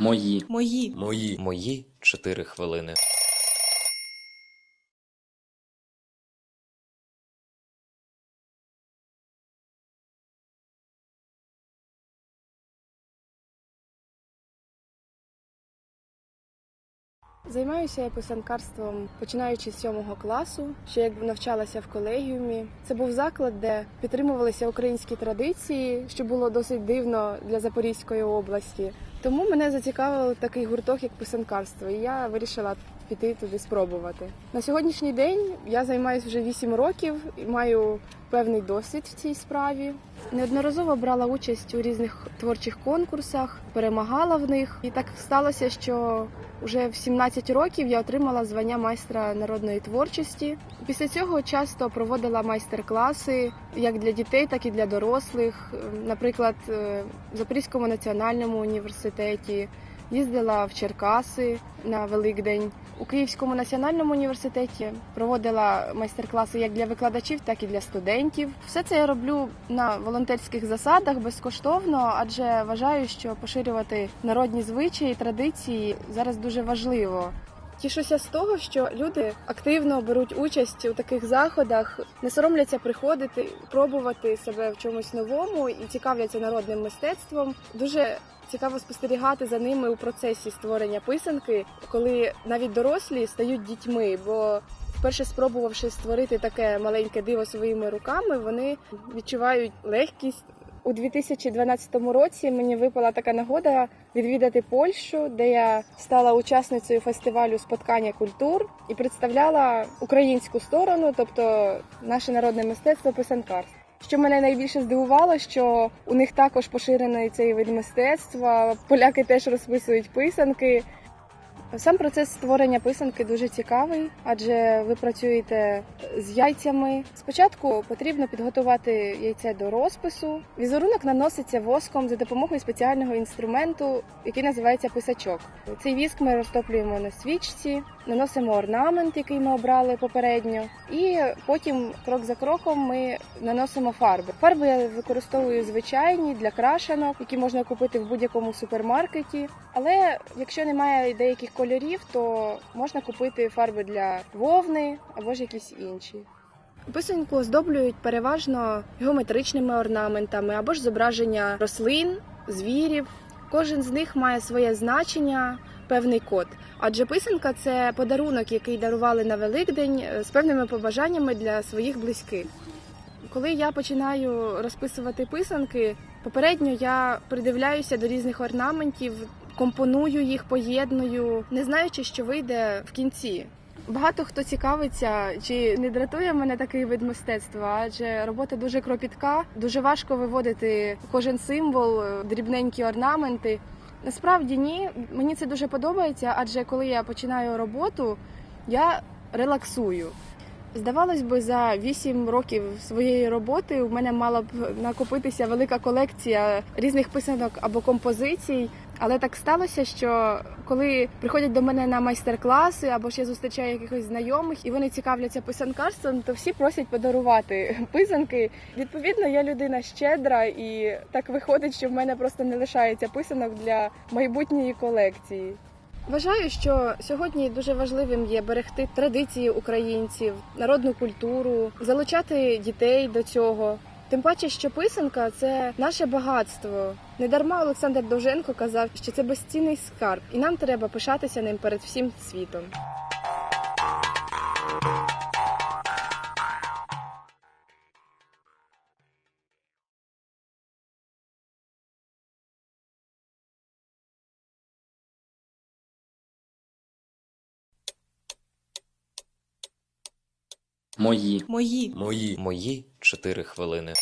Мої. Мої. Мої. Мої 4 хвилини. Займаюся я писанкарством починаючи з сьомого класу, ще як навчалася в колегіумі. Це був заклад, де підтримувалися українські традиції, що було досить дивно для Запорізької області. Тому мене зацікавив такий гурток, як писанкарство, і я вирішила піти туди спробувати. На сьогоднішній день я займаюся вже 8 років і маю певний досвід в цій справі. Неодноразово брала участь у різних творчих конкурсах, перемагала в них. І так сталося, що вже в 17 років я отримала звання майстра народної творчості. Після цього часто проводила майстер-класи як для дітей, так і для дорослих. Наприклад, е, в Запорізькому національному університеті їздила в Черкаси на Великдень. У Київському національному університеті проводила майстер-класи як для викладачів, так і для студентів. Все це я роблю на волонтерських засадах безкоштовно, адже вважаю, що поширювати народні звичаї, традиції зараз дуже важливо. Тішуся з того, що люди активно беруть участь у таких заходах, не соромляться приходити, пробувати себе в чомусь новому і цікавляться народним мистецтвом. Дуже цікаво спостерігати за ними у процесі створення писанки, коли навіть дорослі стають дітьми, бо вперше спробувавши створити таке маленьке диво своїми руками, вони відчувають легкість. У 2012 році мені випала така нагода відвідати Польщу, де я стала учасницею фестивалю споткання культур і представляла українську сторону, тобто наше народне мистецтво писанкарство. Що мене найбільше здивувало, що у них також поширений цей вид мистецтва. Поляки теж розписують писанки. Сам процес створення писанки дуже цікавий, адже ви працюєте з яйцями. Спочатку потрібно підготувати яйце до розпису. Візерунок наноситься воском за допомогою спеціального інструменту, який називається писачок. Цей віск ми розтоплюємо на свічці, наносимо орнамент, який ми обрали попередньо, і потім, крок за кроком, ми наносимо фарби. Фарби я використовую звичайні для крашенок, які можна купити в будь-якому супермаркеті. Але якщо немає деяких кольорів, то можна купити фарби для вовни або ж якісь інші. Писанку оздоблюють переважно геометричними орнаментами або ж зображення рослин, звірів. Кожен з них має своє значення, певний код. Адже писанка це подарунок, який дарували на Великдень е, з певними побажаннями для своїх близьких. Коли я починаю розписувати писанки, попередньо я придивляюся до різних орнаментів, компоную їх, поєдную, не знаючи, що вийде в кінці. Багато хто цікавиться, чи не дратує мене такий вид мистецтва, адже робота дуже кропітка, дуже важко виводити кожен символ, е, дрібненькі орнаменти. Насправді ні, мені це дуже подобається, адже коли я починаю роботу, я релаксую. Здавалось би, за 8 років своєї роботи у мене мала б накопитися велика колекція різних писанок або композицій. Але так сталося, що коли приходять до мене на майстер-класи, або ж я зустрічаю якихось знайомих, і вони цікавляться писанкарством, то всі просять подарувати писанки. Відповідно, я людина щедра, і так виходить, що в мене просто не лишається писанок для майбутньої колекції. Вважаю, що сьогодні дуже важливим є берегти традиції українців, народну культуру, залучати дітей до цього. Тим паче, що писанка це наше багатство. Недарма Олександр Довженко казав, що це безцінний скарб, і нам треба пишатися ним перед всім світом. Мої. Мої. Мої. Мої 4 хвилини.